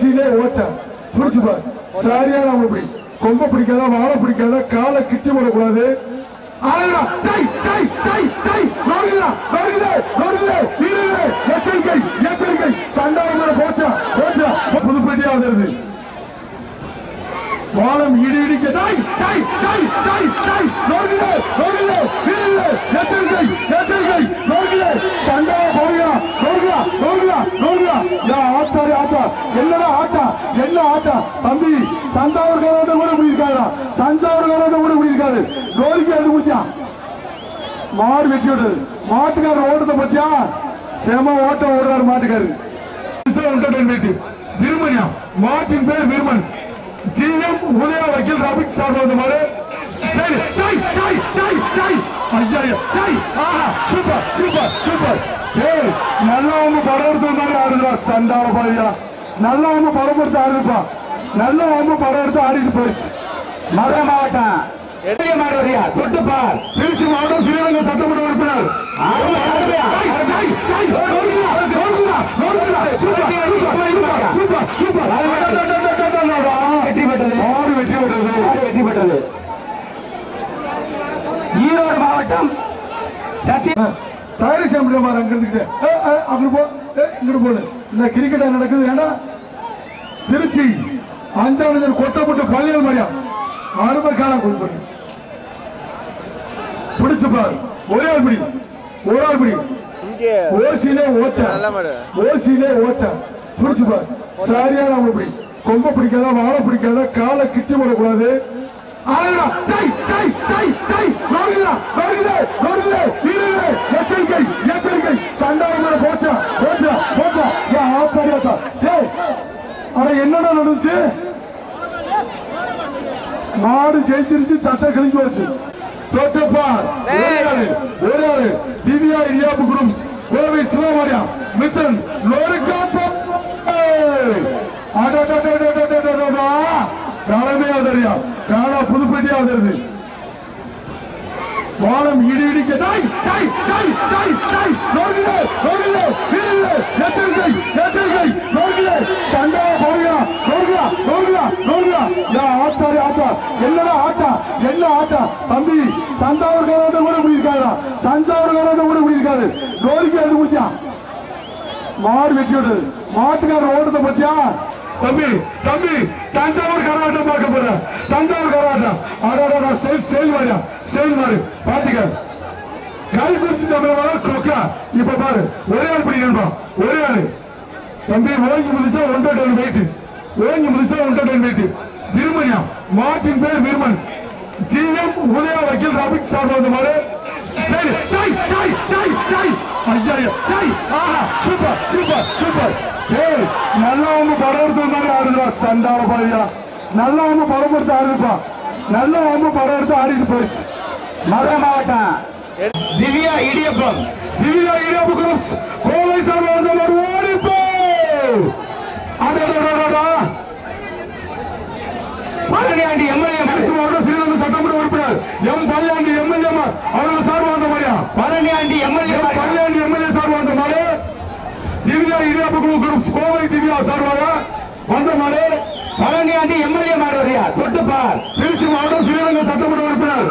கடைசியிலே ஓட்ட. புரிச்சுப்பார் சரியா நம்ம இப்படி கொம்ப பிடிக்காத வாழை பிடிக்காத காலை கிட்டி போடக்கூடாது. எச்சரிக்கை எச்சரிக்கை. சண்டை போச்சா போச்சா புதுப்பட்டியா என்ன ஆட்டம்? தம்பி தஞ்சாவூர் கரோட கூட முடியிருக்காடா தஞ்சாவூர் கரோட கூட முடியிருக்காரு கோரிக்கை அது முடிச்சா? மாடு வெட்டி விட்டது மாட்டுக்காரர் ஓட்டத்தை பத்தியா செம ஓட்டம் ஓடுறாரு மாட்டுக்காரு. விருமனியா மாட்டின் பேர் விருமன் ஜிஎம் உதய வக்கீல் ரபிக் சார் வந்த மாதிரி சரி டை டை டை டை. ஐயா ஐயா, டை. ஆஹா சூப்பர் சூப்பர் சூப்பர் ஏய் நல்லவங்க படம் எடுத்து மாதிரி ஆடுதுடா சண்டால பாதியா நல்லவங்க படம் எடுத்து ஆடுதுப்பா நல்லவங்க படம் எடுத்து ஆடிட்டு போயிடுச்சு மதுரை மாவட்டம் எடைய மாடுறியா தொட்டுப்பார் திருச்சி மாவட்டம் ஸ்ரீரங்க சட்டமன்ற உறுப்பினர் வெற்றி பெற்றது வெற்றி பெற்றது மாடு வெற்றி பெற்றது ஈரோடு மாவட்டம் சத்திய டயர் சாம்பிள் மாதிரி அங்க இருந்துக்கிட்டு அங்கிட்டு போ ஏ, இங்கிட்டு போடு இந்த கிரிக்கெட்டா நடக்குது. ஏன்னா திருச்சி அஞ்சாவது கொட்டப்பட்டு பள்ளியல் மாதிரியா? அருமை காண கொண்டு பண்ணு பிடிச்சு பாரு. ஒரே ஆள் பிடி. ஒரு ஆள் பிடி. ஓசியிலே ஓட்ட. ஓசியிலே ஓட்ட. பிடிச்சு பாரு. சரியான அவங்க பிடி. கொம்ப பிடிக்காத வாழை பிடிக்காத காலை கிட்டி போடக்கூடாது. ஆளுடா, டேய், டேய், டேய், டேய், நொறுங்குடா, நொறுங்குது, நொறுங்குது, இருங்குது, எச்சரிக்கை எச்சரிக்கை சண்டாளி மேல போச்சா போச்சா போச்சா ஏன் ஆத்தாடி ஆத்தா டேய் அட என்னடா நடந்துச்சு. மாடு ஜெயிச்சிருச்சு சட்டை கிழிஞ்சு வச்சு தோட்டப்பார் ஒரு ஆளு திவ்யா இடியாப்பு குரூப்ஸ் கோவை சிவமாரியா மித்தன் லோரிக்காப்பா காலமே ஆதரியா புதுப்பேட்டையா ஆதருது வானம் இடி இடிக்க டாய் டாய் டாய் டாய் டாய் நோர்கிலே என்னடா ஆட்டா? என்ன ஆட்டா? தம்பி தஞ்சாவூர் கரோட கூட முடியிருக்காடா தஞ்சாவூர் கரோட கூட முடியிருக்காது கோரிக்கை எடுத்து முடிச்சா? மாடு வெட்டி விட்டது. மாட்டுக்கார ஓட்டத்தை பத்தியா தம்பி தம்பி தஞ்சாவூர் கராட்டம் பார்க்க போற. தஞ்சாவூர் கராட்டம் அதோட ஸ்டைல் ஸ்டைல் மாதிரியா ஸ்டைல் மாதிரி பாத்துக்க கை குறிச்சு தமிழ் கொக்கா. இப்ப பாரு. ஒரே ஆள் பிடிக்கணும்பா ஒரே ஆள். தம்பி ஓங்கி முதிச்சா ஒன்றரை டன் வெயிட் ஓங்கி முதிச்சா ஒன்றரை டன் வெயிட் திருமணியா மாட்டின் பேர் விருமன். ஜிஎம் உதய வக்கீல் ரபிக் சார் வந்த மாதிரி சரி டை டை டை டை. ஐயா டை. ஆஹா சூப்பர் சூப்பர் சூப்பர். ஏய் நல்லவங்க படம் எடுத்த மாதிரி ஆடுதுடா சண்டால பாரியா நல்லவங்க படம் எடுத்து ஆடுதுப்பா. நல்லவங்க படம் எடுத்து ஆடிட்டு போயிடுச்சு. மதுரை மாவட்டம். திவ்யா இடியப்பம். திவ்யா இடியாப்பு குரூப்ஸ். கோவை சார் வந்த மாதிரி ಶ್ರೀರಾಮಗುರು ಗ್ರೂಪ್ಸ್ ಕೋವೈ ದಿವ್ಯಾ ಸರ್ವರ ಒಂದು ಮಾಡಿ பழனியாண்டி எம்எல்ஏ மாறுவரியா தொட்டுப்பார் திருச்சி மாவட்டம் ஸ்ரீரங்கம் சட்டமன்ற உறுப்பினர்